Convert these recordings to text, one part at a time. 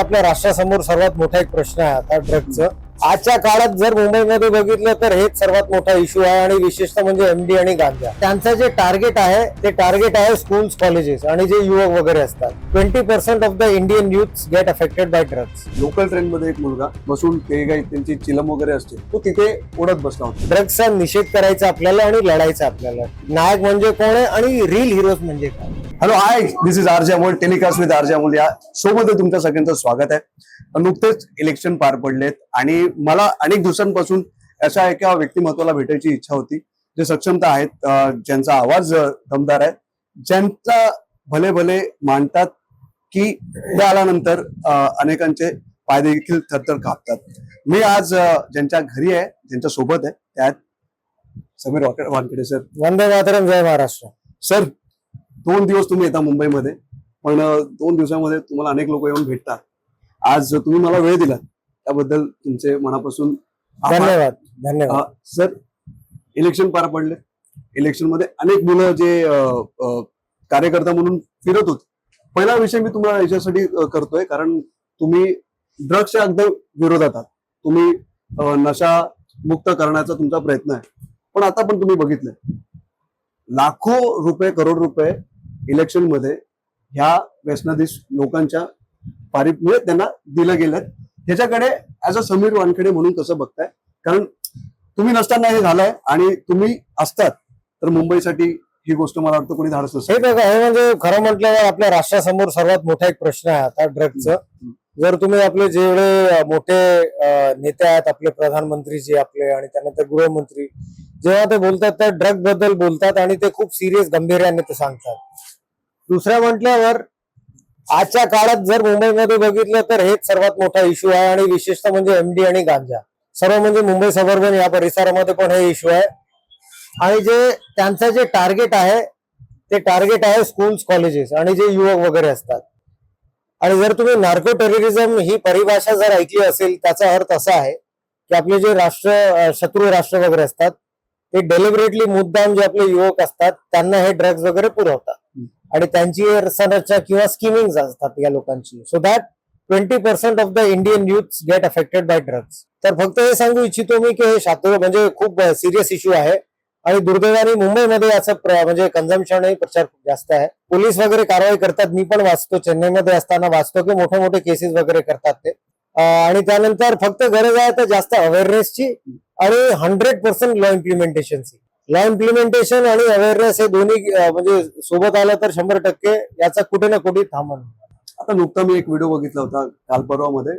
आपल्या राष्ट्रासमोर सर्वात मोठा एक प्रश्न आहे आता ड्रगचं आजच्या काळात जर मुंबईमध्ये बघितलं तर हेच सर्वात मोठा इश्यू आहे आणि विशेषतः म्हणजे एमडी आणि गांजा. त्यांचं जे टार्गेट आहे ते टार्गेट आहे स्कूल्स कॉलेजेस आणि जे युवक वगैरे असतात. Twenty percent of the Indian youth get affected by drugs local train मध्ये एक मुलगा बसून ते काही त्यांची चिलम वगैरे असते तो तिथे ओढत बसला होता. ड्रग्सचा निषेध करायचा आपल्याला आणि लढायचा आपल्याला. नायक म्हणजे कोण आहे आणि रील हिरोज म्हणजे काय hello hi this is RJ Amol telecast with RJ Amol या शो मध्ये तुमच्या सगळ्यांचं स्वागत आहे. नुकतेच इलेक्शन पार पडलेत आणि मला अनेक दिवसांपासून अशा एका व्यक्तिमत्वाला भेटायची इच्छा होती. जे सक्षमता आहेत ज्यांचा आवाज दमदार आहे. ज्यांचा भले भले मांडतात की पुढे आल्यानंतर अनेकांचे पाय देखील थरथर कापतात. मी आज ज्यांच्या घरी आहे ज्यांच्या सोबत आहे त्यात समीर वानखेडे सर. वंदे मातरम जय महाराष्ट्र. सर दोन दिवस तुम्ही येता मुंबईमध्ये पण दोन दिवसामध्ये तुम्हाला अनेक लोक येऊन भेटतात. आज तुम्ही मला वेळ दिला त्याबद्दल तुमचे मनापासून. धन्यवाद धन्यवाद. सर इलेक्शन पार पडले. इलेक्शनमध्ये अनेक मुलं जे कार्यकर्ता म्हणून फिरत होते. पहिला विषय मी तुम्हाला याच्यासाठी करतोय कारण तुम्ही ड्रग्सच्या अगदी विरोधात आहात. तुम्ही नशा मुक्त करण्याचा तुमचा प्रयत्न आहे. पण आता पण तुम्ही बघितलंय. लाखो रुपये करोड रुपये इलेक्शनमध्ये ह्या व्यसनाधीश लोकांच्या पारित म्हणजे त्यांना दिलं गेलं. ह्याच्याकडे ऍज अ समीर वानखेडे म्हणून कसं बघताय. कारण तुम्ही नसताना हे झालंय आणि तुम्ही असतात तर मुंबईसाठी ही गोष्ट मला वाटतं कोणी धाडस हे बघा हे म्हणजे खरं म्हटल्यावर आपल्या राष्ट्रासमोर सर्वात मोठा एक प्रश्न आहे आता ड्रगचं. जर तुम्ही आपले जेवढे मोठे नेते आहेत आपले प्रधानमंत्री जे आपले आणि त्यानंतर गृहमंत्री जेव्हा ते बोलतात तर ड्रगबद्दल बोलतात आणि ते खूप सिरियस गंभीर्याने ते सांगतात. दुसऱ्या म्हटल्यावर आजच्या काळात जर मुंबईमध्ये बघितलं तर हेच सर्वात मोठा इश्यू आहे आणि विशेषतः म्हणजे एमडी आणि गांजा. सर्व म्हणजे मुंबई सबर्बन या परिसरामध्ये पण हे इश्यू आहे. आणि जे त्यांचं जे टार्गेट आहे ते टार्गेट आहे स्कूल्स कॉलेजेस आणि जे युवक वगैरे असतात. आणि जर तुम्ही नार्को टेररिझम ही परिभाषा जर ऐकली असेल त्याचा अर्थ असा आहे की आपले जे राष्ट्र शत्रू राष्ट्र वगैरे असतात ते डेलिबरेटली मुद्दाम जे आपले युवक असतात त्यांना हे ड्रग्ज वगैरे पुरवतात. आणि त्यांची संरचना किंवा स्किमिंग असतात या लोकांची. So that twenty percent of the Indian youth get affected by drugs तर फक्त हे सांगू इच्छितो मी की हे शात्र म्हणजे खूप सिरियस इश्यू आहे. आणि दुर्दैवाने मुंबईमध्ये याचं म्हणजे कन्झम्पशन प्रचार खूप जास्त आहे. पोलीस वगैरे कारवाई करतात. मी पण वाचतो. चेन्नईमध्ये असताना वाचतो की मोठे मोठे केसेस वगैरे करतात ते. आणि त्यानंतर फक्त गरज आहे तर जास्त अवेअरनेसची आणि हंड्रेड पर्सेंट लॉ इम्प्लिमेंटेशनची लॉ इम्प्लिमेंटेशन आणि अवेअरनेस हे दोन्ही म्हणजे सोबत आलं तर शंभर टक्के याचा कुठे ना कुठे थांबण आता नुकता मी एक व्हिडिओ बघितला होता काल परवामध्ये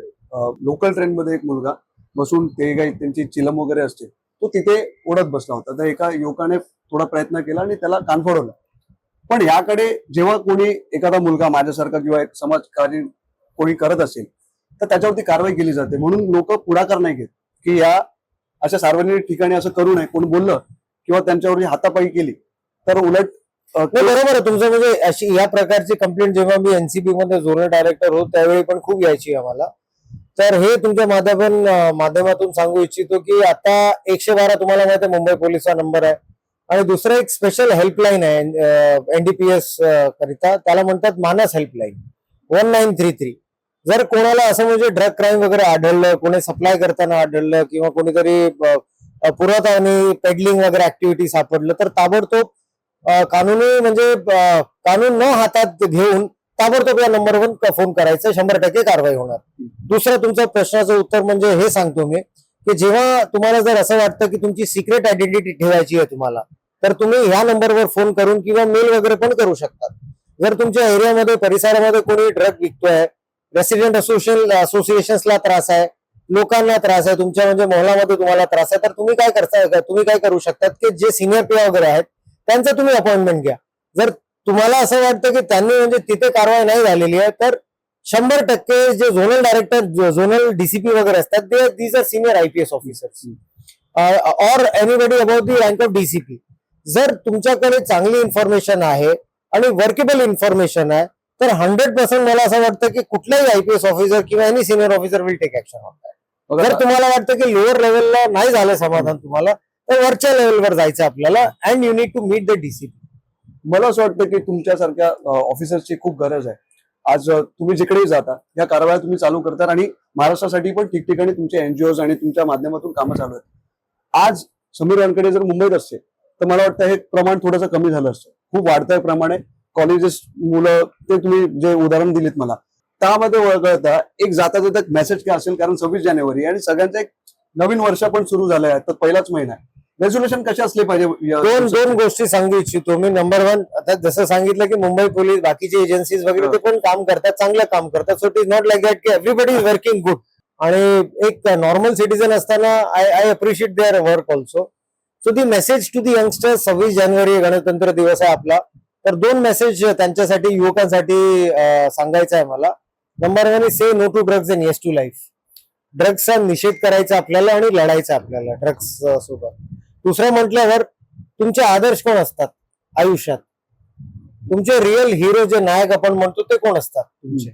लोकल ट्रेन मध्ये एक मुलगा बसून ते काही त्यांची चिलम वगैरे असते तो तिथे ओढत बसला होता. तर एका युवकाने थोडा प्रयत्न केला आणि त्याला कानफडवलं पण याकडे जेव्हा कोणी एखादा मुलगा माझ्यासारखा किंवा एक समाजकार्य कोणी करत असेल तर त्याच्यावरती कारवाई केली जाते. म्हणून लोक पुढाकार नाही घेत की या अशा सार्वजनिक ठिकाणी असं करू नये. कोण बोललं किंवा त्यांच्यावरती हातापाई केली तर उलट बरोबर आहे. तुमचं म्हणजे अशी या प्रकारची कंप्लेंट जेव्हा मी एनसीपी मध्ये झोनल डायरेक्टर होतो त्यावेळी पण खूप यायची आम्हाला. तर हे तुमच्या माध्यमातून माध्यमातून सांगू इच्छितो की आता एकशे बारा तुम्हाला माहिती आहे मुंबई पोलिसचा नंबर आहे. आणि दुसरा एक स्पेशल हेल्पलाईन आहे एनडीपीएस करिता त्याला म्हणतात Manas helpline one nine three three जर कोणाला असं म्हणजे ड्रग क्राईम वगैरे आढळलं कोणी सप्लाय करताना आढळलं किंवा कोणीतरी अं, आणि पेडलिंग वगैरे ऍक्टिव्हिटी सापडलं तर ताबडतोब अं, कानूनी म्हणजे कानून न हातात घेऊन ताबडतोब या नंबरवर फोन करायचा. शंभर टक्के कारवाई होणार. दुसरं तुमच्या प्रश्नाचं उत्तर म्हणजे हे सांगतो मी की जेव्हा तुम्हाला जर असं वाटतं की तुमची सिक्रेट आयडेंटिटी ठेवायची आहे तुम्हाला तर तुम्ही ह्या नंबरवर फोन करून किंवा मेल वगैरे पण करू शकतात. जर तुमच्या एरियामध्ये परिसरामध्ये कोणी ड्रग विकतोय रेसिडेंट असोसिएशन असोसिएशन्सला त्रास आहे लोकांना त्रास आहे तुमच्या म्हणजे मोहलामध्ये तुम्हाला त्रास आहे तर तुम्ही काय करता तुम्ही काय करू शकतात की जे सिनियर पी वगैरे आहेत त्यांचं तुम्ही अपॉइंटमेंट घ्या. जर तुम्हाला असं वाटतं की त्यांनी म्हणजे तिथे कारवाई नाही झालेली आहे तर शंभर टक्के जे झोनल डायरेक्टर झोनल डीसीपी वगैरे असतात ते these are senior IPS officers or anybody about the rank of DCP जर तुमच्याकडे चांगली इन्फॉर्मेशन आहे आणि वर्केबल इन्फॉर्मेशन आहे तर हंड्रेड पर्सेंट मला असं वाटतं की कुठलाही आयपीएस ऑफिसर किंवा any senior officer will take action on बघा, जर तुम्हाला वाटतं की लोअर लेवलला नाही झालं समाधान तुम्हाला तर वरच्या लेवलवर जायचं आपल्याला and you need to meet the DCP मला असं वाटतं की तुमच्यासारख्या ऑफिसर्सची खूप गरज आहे. आज तुम्ही जिकडेही जाता या कारवाया तुम्ही चालू करता आणि महाराष्ट्रासाठी पण ठिकठिकाणी तुमचे एनजीओ आणि तुमच्या माध्यमातून कामं चालू आहेत. आज समीर वानकडे जर मुंबईत असते तर मला वाटतं हे प्रमाण थोडंसं कमी झालं असतं. खूप वाढतंय प्रमाणे कॉलेजेस मुलं ते तुम्ही जे उदाहरण दिलीत मला त्यामध्ये वगळता एक जाता जाता मेसेज काय असेल? कारण सव्वीस जानेवारी आणि सगळ्यांचं एक नवीन वर्ष पण सुरू झालं आहे तर पहिलाच महिना आहे. रेझोल्युशन कसे असले पाहिजे? दोन दोन गोष्टी सांगू इच्छितो मी. नंबर वन आता जसं सांगितलं की मुंबई पोलीस बाकीचे एजन्सीज वगैरे ते पण काम करतात चांगलं काम करतात. So it is not like that की एव्हरीबडी इज वर्किंग गुड आणि एक नॉर्मल सिटीजन असताना I I appreciate their work also so the message to the youngsters सव्वीस जानेवारी गणतंत्र दिवस आहे आपला. तर दोन मेसेज त्यांच्यासाठी युवकांसाठी सांगायचं आहे मला. Number one is say no to drugs and yes to life ड्रग्सचा निषेध करायचा आपल्याला आणि लढायचा आपल्याला ड्रग्स सोबत. दुसरं म्हटल्यावर तुमचे आदर्श कोण असतात? आयुष्यात. तुमचे रिअल हिरो जे नायक आपण म्हणतो ते कोण असतात? तुमचे.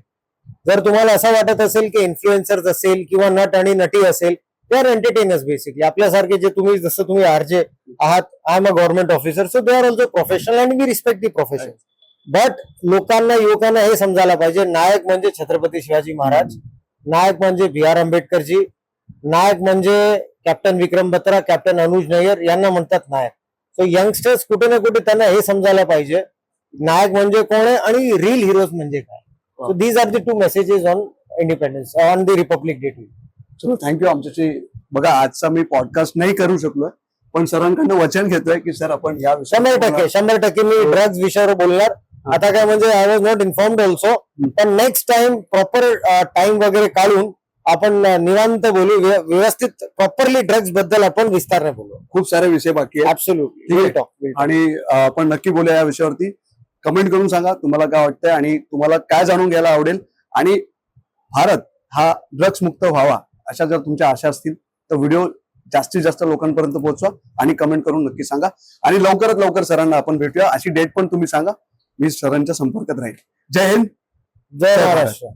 जर तुम्हाला असं वाटत असेल की इन्फ्लुएन्सर्स असेल किंवा नट आणि नटी असेल दे आर एंटरटेनर्स बेसिकली आपल्यासारखे जे तुम्ही जसं तुम्ही आरजे आहात I am a government officer so they are also professional and we respect the profession but लोकांना युवकांना हे समजायला पाहिजे. नायक म्हणजे छत्रपती शिवाजी महाराज. नायक म्हणजे बी आर आंबेडकरजी. नायक म्हणजे कॅप्टन विक्रम बत्रा कॅप्टन अनुज नय्यर यांना म्हणतात नायक. सो यंगस्टर्स कुठे ना कुठे त्यांना हे समजायला पाहिजे. नायक म्हणजे कोण आहे आणि रिअल हिरोज म्हणजे काय? So these are the two messages on independence on the republic day to चलो थँक्यू आमच्याशी. बघा आजचा मी पॉडकास्ट नाही करू शकलोय पण सरांकडनं वचन घेतोय की सर आपण या शंभर टक्के शंभर टक्के मी ड्रग्ज विषयावर बोलणार. आता काय म्हणजे I was not informed also पण नेक्स्ट टाइम प्रॉपर टाइम वगैरे काढून आपण निवांत बोलू. व्य- व्यवस्थित प्रॉपरली ड्रग्जबद्दल आपण विस्ताराने बोलू. खूप सारे विषय बाकी आणि आपण नक्की बोलूया या विषयावरती. कमेंट करून सांगा तुम्हाला काय वाटतंय आणि तुम्हाला काय जाणून घ्यायला आवडेल. आणि भारत हा ड्रग्स मुक्त व्हावा अशा जर तुमच्या आशा असतील तर व्हिडिओ जास्तीत जास्त लोकांपर्यंत पोहोचवा आणि कमेंट करून नक्की सांगा. आणि लवकरात लवकर सरांना आपण भेटूया. अशी डेट पण तुम्ही सांगा. मी सरांच्या संपर्कात राहील. जय हिंद. जय महाराष्ट्र.